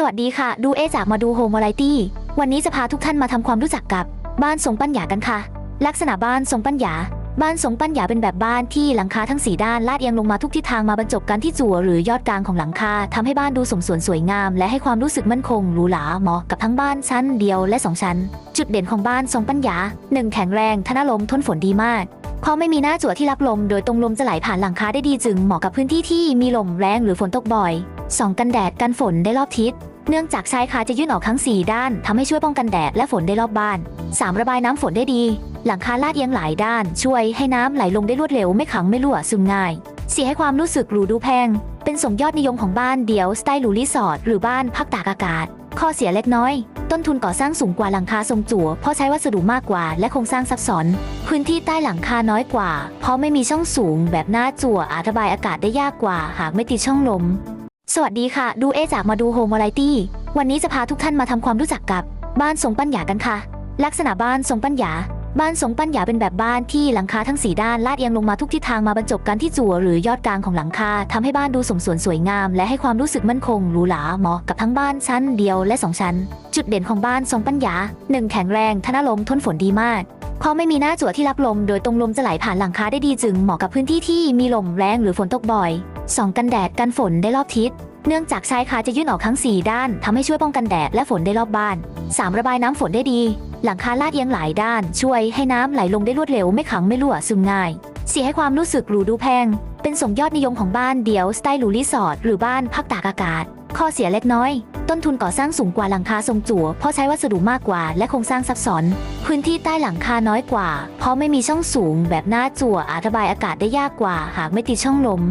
สวัสดีค่ะ ดูเอจากมาดูโฮมวาไรตี้ วันนี้จะพาทุกท่านมาทำความรู้จักกับบ้านทรงปัญญากันค่ะ ลักษณะบ้านทรงปัญญา บ้านทรงปัญญาเป็นแบบบ้านที่หลังคาทั้งสีด้านลาดเอียงลงมาทุกทิศทางมาบรรจบกันที่จั่วหรือยอดกลางของหลังคาทำให้บ้านดูสมส่วนสวยงาม และให้ความรู้สึกมั่นคงหรูหราเหมาะกับทั้งบ้านชั้นเดียวและสองชั้น จุดเด่นของบ้านทรงปัญญา 1. แข็งแรงทนลมทนฝนดีมากเพราะไม่มีหน้าจั่วที่รับลม โดยตรงลมจะไหลผ่านหลังคาได้ดีจึงเหมาะกับพื้นที่ที่มีลมแรงหรือฝนตกบ่อย 2. กันแดดกันฝนได้รอบทิศ เนื่องจากชายคาจะยื่นออกทั้ง 4 ด้านทำให้ช่วยป้องกันแดดและฝนได้รอบบ้าน 3. ระบายน้ำฝนได้ดี หลังคาลาดเอียงหลายด้าน ช่วยให้น้ำไหลลงได้รวดเร็วไม่ขังไม่รั่วซึมง่ายเสียให้ความรู้สึกหรูดูแพง เป็นสมยอดนิยมของบ้านเดี่ยวสไตล์หรูรีสอร์ทหรือบ้านพักตากอากาศ ข้อเสียเล็กน้อย ต้นทุนก่อสร้างสูงกว่าหลังคาทรงจั่วเพราะใช้วัสดุมากกว่า และโครงสร้างซับซ้อน พื้นที่ใต้หลังคาน้อยกว่า เพราะไม่มีช่องสูงแบบหน้าจั่วอาจระบายอากาศได้ยากกว่า หากไม่ติดช่องลม สวัสดีค่ะ ดูเอจากมาดูโฮมวาไรตี้ วันนี้จะพาทุกท่านมาทำความรู้จักกับบ้านทรงปัญญากันค่ะ ลักษณะบ้านทรงปัญญา บ้านทรงปัญญาเป็นแบบบ้านที่หลังคาทั้งสีด้านลาดเอียงลงมาทุกทิศทางมาบรรจบกันที่จั่วหรือยอดกลางของหลังคาทำให้บ้านดูสมส่วนสวยงาม และให้ความรู้สึกมั่นคงหรูหราเหมาะกับทั้งบ้านชั้นเดียวและสองชั้น จุดเด่นของบ้านทรงปัญญา 1. แข็งแรงทนลมทนฝนดีมากเพราะไม่มีหน้าจั่วที่รับลม โดยตรงลมจะไหลผ่านหลังคาได้ดีจึงเหมาะกับพื้นที่ที่มีลมแรงหรือฝนตกบ่อย 2. กันแดดกันฝนได้รอบทิศ เนื่องจากชายคาจะยื่นออกทั้ง 4 ด้านทำให้ช่วยป้องกันแดดและฝนได้รอบบ้าน 3. ระบายน้ำฝนได้ดี หลังคาลาดเอียงหลายด้าน ช่วยให้น้ำไหลลงได้รวดเร็วไม่ขังไม่รั่วซึมง่ายเสียให้ความรู้สึกหรูดูแพง เป็นสมยอดนิยมของบ้านเดี่ยวสไตล์หรูรีสอร์ทหรือบ้านพักตากอากาศ ข้อเสียเล็กน้อย ต้นทุนก่อสร้างสูงกว่าหลังคาทรงจั่วเพราะใช้วัสดุมากกว่า และโครงสร้างซับซ้อน พื้นที่ใต้หลังคาน้อยกว่า เพราะไม่มีช่องสูงแบบหน้าจั่วอาจระบายอากาศได้ยากกว่า หากไม่ติดช่องลม